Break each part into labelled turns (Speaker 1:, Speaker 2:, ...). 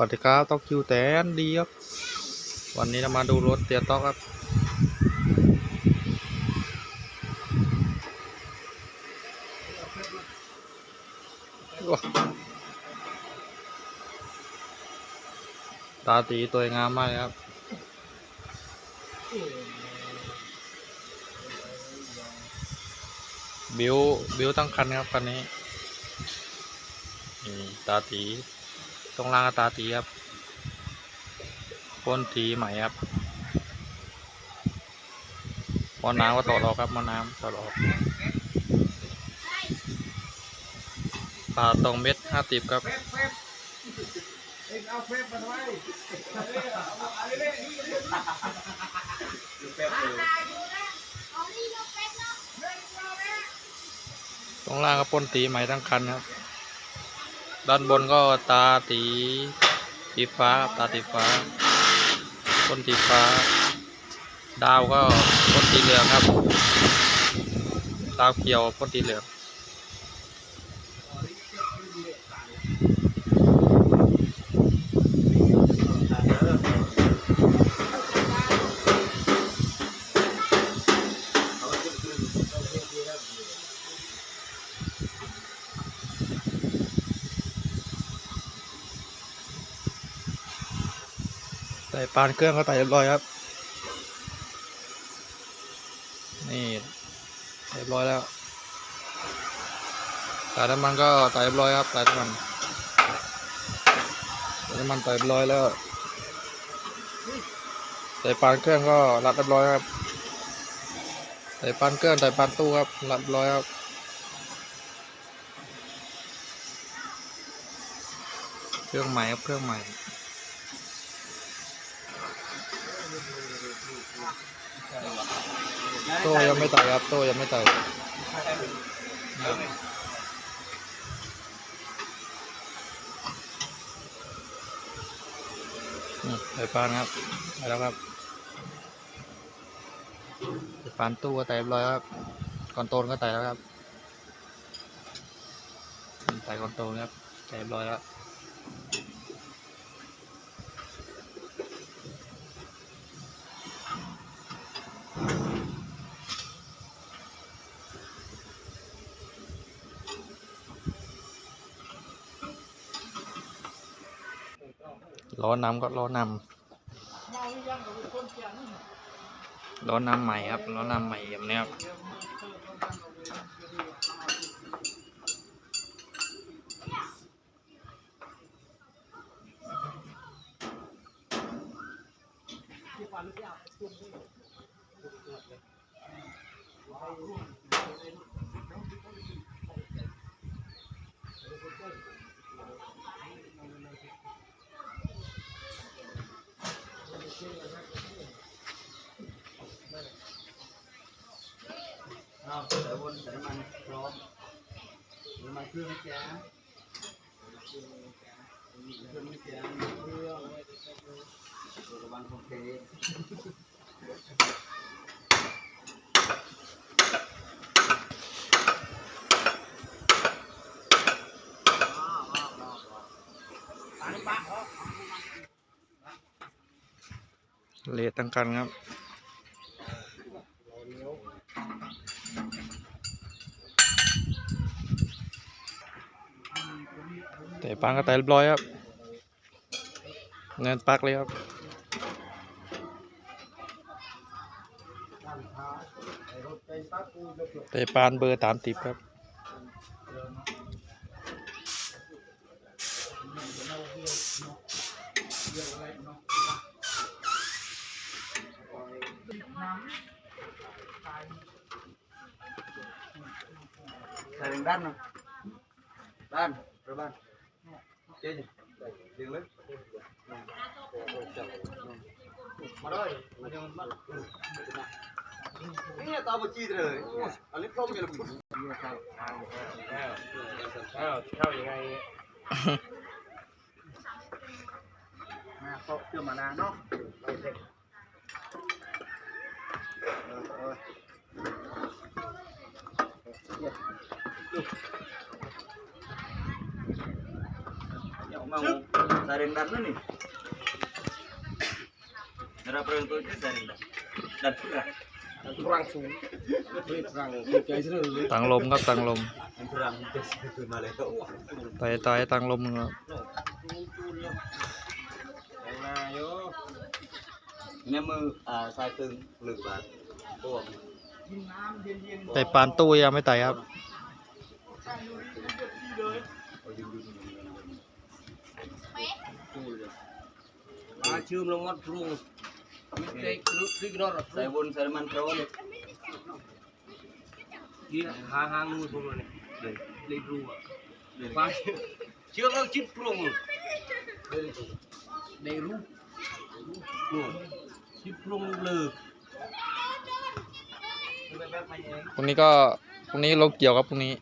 Speaker 1: วัสดีครับต๊อกคิวแตนดีครับ วันนี้เรามาดูรถเตียต๊อกครับว้าตาตีตัวงามมากครับ บิวบิวตั้งคันครับคันนี้นี่ตาตี ตรงล่างตาตีครับพ่นทีใหม่ครับมอน้ำก็ตอดออกครับมอน้ำตอดออกปลาตรงเม็ดห้าติบครับตรงล่างก็พ่นตีใหม่ทั้งคันครับ ด้านบนก็ตาตีสีฟ้าครับตาสีฟ้า ต้นสีฟ้า ดาวก็ต้นสีเหลืองครับ ดาวเขียวต้นสีเหลือง ส่ปานเครื่องก็ใส่เรียบร้อยครับ นี่เรียบร้อยแล้วสายน้ำมันก็ใส่เรียบร้อยครับสายน้ำมันสายน้ำมันใส่เรียบร้อยแล้วใส่ปานเครื่องก็รัดเรียบร้อยครับใส่ปานเครื่องใส่ปานตู้ครับรัดเรียบร้อยครับเครื่องใหม่ครับเครื่องใหม่ โต้ยังไม่ต่ครับ โต้ยังไม่ต่นี่ไต่ปานครับไปแล้วครับไต่ปานตู้ก็ไต่เรียบร้อยครับคอนโทรลก็ไต่แล้วครับนี่ไต่อนโทรลครับไต่เรียบร้อยแล้ว ล้อนำก็ล้อนำล้อนำใหม่ครับล้อนำใหม่แบบนี้ครับ
Speaker 2: เอาใส่วนใส่น้ำมันพร้อมน้ำมันเครื่องนะจ๊ะเครื่องนะจ๊ะเครื่องระวังของเท
Speaker 1: เละตั้งกันครับแต่ปานก็ไต่เรียบร้อยครับเงินปักเลยครับแต่ปานเบอร์ตามติบครับ
Speaker 2: ใส่ทางด้านาะบ้านเจ๊ดึงเลยมาด้วยมาดึงมาเนี่ยตาบจีเลยอันนี้พ ร้อมกันเลย
Speaker 3: อ้าวเข้ายังไง
Speaker 2: มาเขาเชื่อมานานเนาะเดี๋ยวมา Saring dan nih. Nera perang tuh itu saring dan. Dan perang.
Speaker 3: Kurang สูงเฮ้ย kurang ติดใจซะเลย
Speaker 1: ตังลมครับตังลม
Speaker 2: Dan perang itu itu malah itu.
Speaker 1: ต่อยต่อยตังลมครับ
Speaker 3: หน้าโย
Speaker 2: Ini mu ah saya tuh lebat. Tuh.
Speaker 1: แต่ปานตู้ยังไม่ไต่ครับ
Speaker 3: มาชื่อลงมัดรุงมิเตกลุกที่นอร์
Speaker 2: Saya pun saya man kau.
Speaker 3: ที่หาหางงูพรุงเลยเลยรู้อะมาเชื่อเราจิตพรุงได้รู้นู่นจิตพรุงเลย
Speaker 1: พรุ่งนี้ก็พรุ่งนี้ลงเกี่ยวครับพรุ่งนี้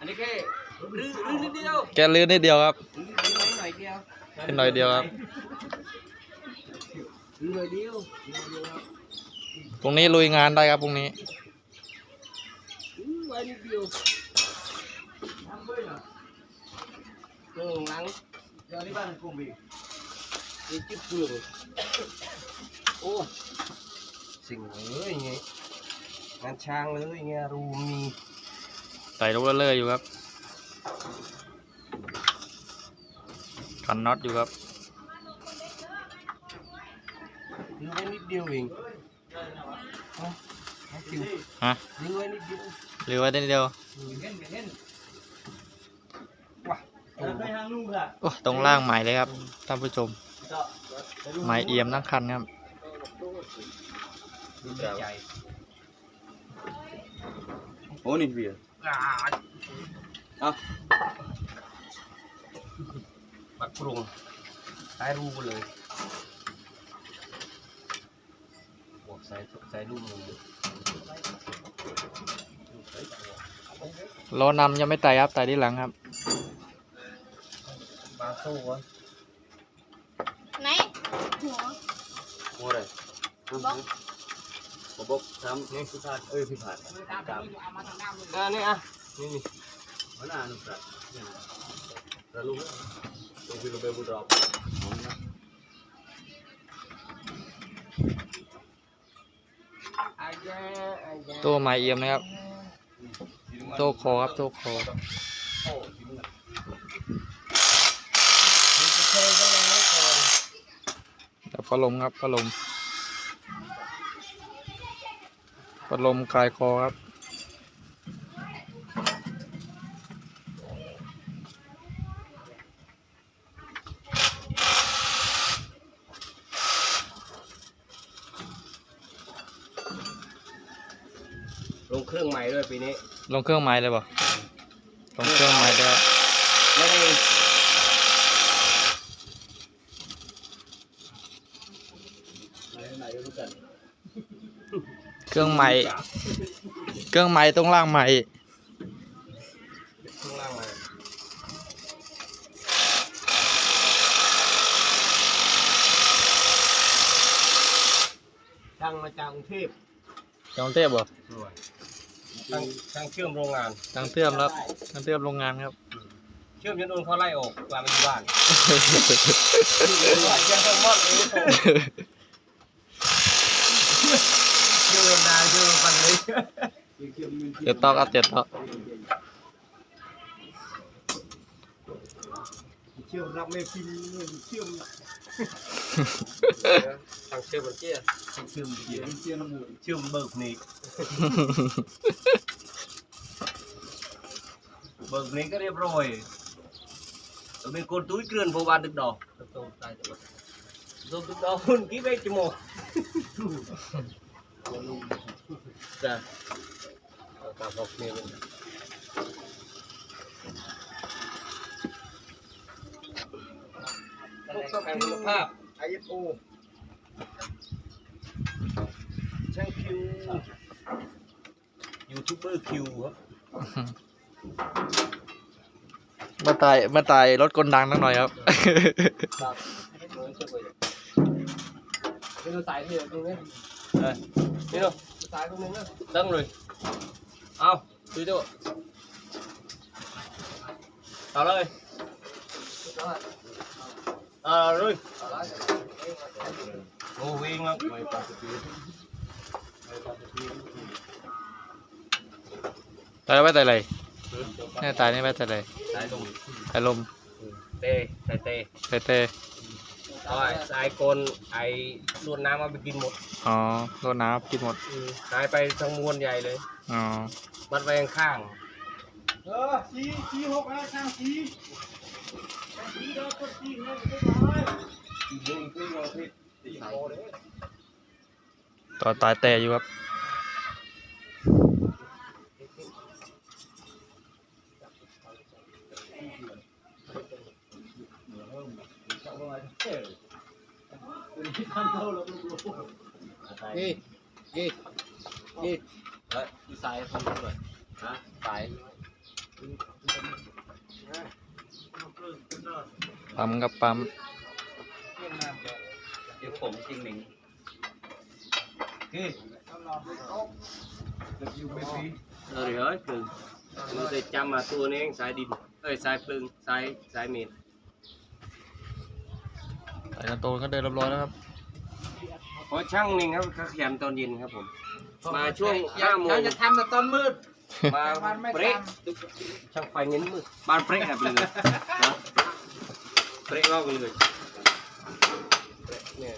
Speaker 3: อันนี้แค่รื้อรื้อนิดเดียว
Speaker 1: แกลื่นนิดเดียวครับ
Speaker 3: รื้อหน่อยเดียว
Speaker 1: แค่หน่อยเดียวครับ
Speaker 3: รื้อหน่อยเดียว
Speaker 1: พรุ่งนี้ลุยงานได้ครับพรุ่งนี้
Speaker 3: รื้อไว้นิดเดียวเออหลัง
Speaker 2: Yang ini ban kumbi.
Speaker 3: นี่จิ๊บเปลือกโอ้สิ่งเลยไงงานช้างเลยไงรูมี
Speaker 1: ใส่ลูกเลื่อยๆอยู่ครับขันน็อตอยู่ครับ
Speaker 3: รื้อไว้นิดเดียวเองเอาเอาคิว
Speaker 1: ฮะ
Speaker 3: รื้อไว้นิดเดียว
Speaker 1: หรือไว้นิดเดียว
Speaker 3: เห็นเห็นว้า
Speaker 2: Ada kayak hang lu enggak?
Speaker 1: โอ้ตรงล่างใหม่เลยครับท่านผู้ชม
Speaker 2: Tok.
Speaker 1: ใหม่เอี่ยมทั้งคันครับ
Speaker 3: ดีใจ
Speaker 2: Oh nih dia.
Speaker 3: อ่า
Speaker 2: Ah,
Speaker 3: ปัดปรุงตายรูไปเลยบวกใส่ใส่รูมือ
Speaker 1: ล้อนำยังไม่ไต่ครับไต่ที่หลังครับ
Speaker 3: บาโซ่ก่อน
Speaker 4: ไหนหัว
Speaker 2: mua đây.
Speaker 4: Bốc.
Speaker 2: Có bốc thắm nên cứ phạt ơi phi phạt. Cảm.
Speaker 3: อ่านี่อะนี่นี่
Speaker 2: Nó là nó phạt. Ra luôn. Tôi vì nó bê bù drop.
Speaker 3: อาจจะอาจจะ
Speaker 1: ตัวใหม่เอี่ยมนะครับโต้คอครับโต้คอ
Speaker 3: ก็ยังไม่ก่อน
Speaker 1: แล้วพัดลมครับพัดลม พัดลมคลายคอครับ
Speaker 3: ลงเครื่องใหม่ด้วยปีนี้
Speaker 1: ลงเครื่องไม้เลยป่ะลงเครื่องไม้ได้
Speaker 3: ไม่ได้
Speaker 2: Này này nó cần.
Speaker 1: เค รื่องใหม่เครื่องไม้ตรงล่างใหม่
Speaker 3: ข้างล่างมาช่างมาจากกรุงเทพ
Speaker 1: จังเทพบ่
Speaker 3: ช่างช่างเชื่อมโรงงาน
Speaker 1: จังเทือมครับจังเทือมโรงงานครับ
Speaker 3: เชื่อมจนโดนเขาไล่ออกกลับมาอยู่บ้านยังต้องมอดเลยเชื่อมดาเชื่อมปันเลย
Speaker 1: เจ็ดตอกครับเจ็ดตอก
Speaker 3: เชื่อมรับไม่พิมพ์เชื่อมทางเชื่อมมันเจี๊ยเชื่อมเจี๊ย
Speaker 2: Chia nó mùi.
Speaker 3: เชื่อมเบิกนี่เบิกนี่ก็เรียบร้อยเราเป็นคนตุ้ยเกลื่อนพอบานตึกดอกโตตายตัวโตตึกดอกคนกี่เวจโมก จ้ะเอาตามบอกเนี่ยเลยพวกต้องการคุณภาพ ISO ช่างคิวยูทูบเบอร์คิวครับ
Speaker 1: มาตายมาตายรถกลดังนักหน่อยครับ
Speaker 3: ครับเป็นสายที่ตรงนี้นี่เนาะสายตรงนี้ นะตั้งเลยเอาดูดูเอาเลยอ่าเลยโอ้วิ่งแล้วไม่ปฏิบัติ
Speaker 1: ตายไว้แต่ไรเนี่ยตายนี่ไว้แต่ไร
Speaker 3: สายลม
Speaker 1: แต่ลม
Speaker 3: เตะใส่เตะ
Speaker 1: แต่เต
Speaker 3: เอาไอ้สายกลไอ้ลวดน้ำมาไปกินหมด
Speaker 1: อ๋อโดนน้ำกินหมด
Speaker 3: หายไปทั้งมวลใหญ่เลย
Speaker 1: อ๋อ
Speaker 3: มัดไว้ข้าง
Speaker 2: เออชี้ชี้หกแล้วช่างชี้ชี้เด้อก็ชี้เงินไม่ได้ยิงขึ้นมาที่ตีโคเลย
Speaker 1: ต่อตายแต่อยู่ครับ
Speaker 2: นี่นี่นี่
Speaker 3: ๆแล้วสายทำด้วยฮะสาย
Speaker 1: ปั๊มกับปั๊ม
Speaker 3: เดี๋ยวผมจริงหนึ่งคือเออเฮ้ยปลึงมันจะจำมาตัวนี้เองสายดินเอ้ยสายปลึงสายสายเมน
Speaker 1: สายกระโตนก็เดินเรียบร้อยแล้วครับ
Speaker 3: เพราะช่างนี่ครับเขาขยันตอนเย็นครับผม มาช่วงห้าโมง
Speaker 2: จะทำแต่ตอนมืด
Speaker 3: มา
Speaker 2: มันไม่
Speaker 3: เปรก
Speaker 2: ท
Speaker 3: ช่างไฟเงินมือบ้านเปรกครับเลยนะเปรกก็เลยเปรกเนี่ย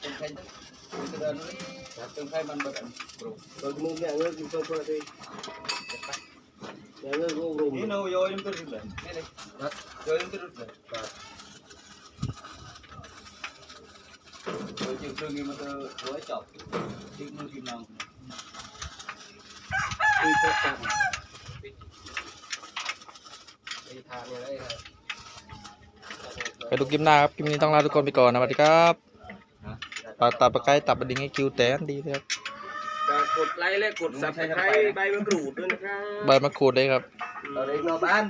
Speaker 2: เป็นใครจะเดินเป็นใครมันแบบ
Speaker 3: Rồi mua mẹ ngơ cũng không có đi. Mẹ ngơ cũng rùm.
Speaker 2: นี่โนโยยมตัวรึเปล่านี่เลยโยยมตัวรึเปล่าโยยจึงตรงนี้มันจะหัวจ อบทิ้งมือกินน้อง
Speaker 3: Đi cho chồng. Đi thà này đấy rồi.
Speaker 1: ไปดูคลิปหน้าครับ คลิปนี้ต้องลาทุกคนไปก่อนนะสวัสดีครับฝากตัดปลาไก่ตัดปลาดิ้งให้คิวแตนดีเลยครับ
Speaker 3: Và cột like lên, cột subscribe, bay vào rủ nữa นะครับ
Speaker 1: ใบมะกรูดเลยครับ
Speaker 2: เราเล็กเราบ้าน